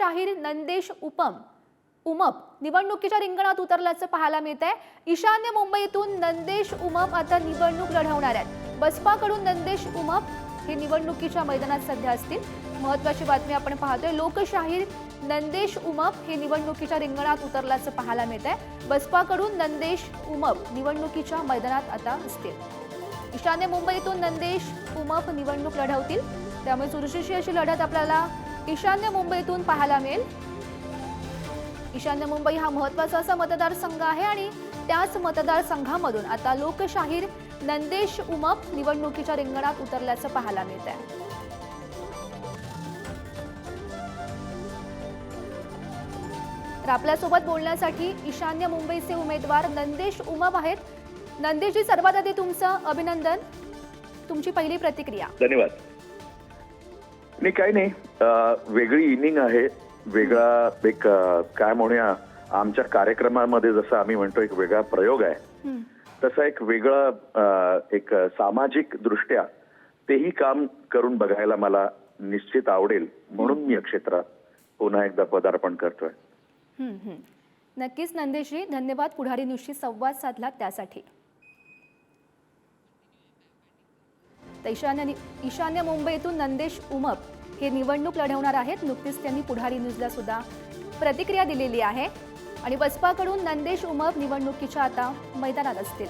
लोकशाहीर नंदेश उपम उमप निवडणुकीच्या रिंगणात उतरल्याचं पाहायला मिळत आहे ईशान्य मुंबईतून नंदेश उमप आता निवडणूक लढवणार आहेत. बसपाकडून नंदेश उमप हे निवडणुकीच्या मैदानात सध्या असतील. महत्वाची बातमी आपण पाहतोय लोकशाहीर नंदेश उमप हे निवडणुकीच्या रिंगणात उतरल्याचं पाहायला मिळत आहे बसपाकडून नंदेश उमप निवडणुकीच्या मैदानात आता असतील. ईशान्य मुंबईतून नंदेश उमप निवडणूक लढवतील. त्यामुळे चुरशीशी अशी लढत आपल्याला ईशान्य मुंबईतून पाहायला मिळेल. ईशान्य मुंबई हा महत्त्वाचा असा मतदारसंघ आहे आणि त्याच मतदारसंघामधून आता लोकशाहीर नंदेश उमप निवडणुकीच्या रिंगणात उतरल्याचं पाहायला मिळत आहे तर आपल्यासोबत बोलण्यासाठी ईशान्य मुंबईचे उमेदवार नंदेश उमप आहेत. नंदेशजी सर्वात आधी तुमचं अभिनंदन. तुमची पहिली प्रतिक्रिया. धन्यवाद. नाही काही नाही. वेगळी इनिंग आहे. वेगळा एक काय म्हणूया आमच्या कार्यक्रमामध्ये जसं आम्ही म्हणतो एक वेगळा प्रयोग आहे. तसा एक वेगळा एक सामाजिक दृष्ट्या तेही काम करून बघायला मला निश्चित आवडेल. म्हणून मी या क्षेत्रात पुन्हा एकदा पदार्पण करतोय. नक्कीच नंदेशजी धन्यवाद पुढारी न्यूजशी संवाद साधला त्यासाठी. तर ईशान्य ईशान्य मुंबईतून नंदेश उमप हे निवडणूक लढवणार आहेत. नुकतीच त्यांनी पुढारी न्यूजला सुद्धा प्रतिक्रिया दिलेली आहे. आणि बसपाकडून नंदेश उमप निवडणुकीच्या आता मैदानात असतील.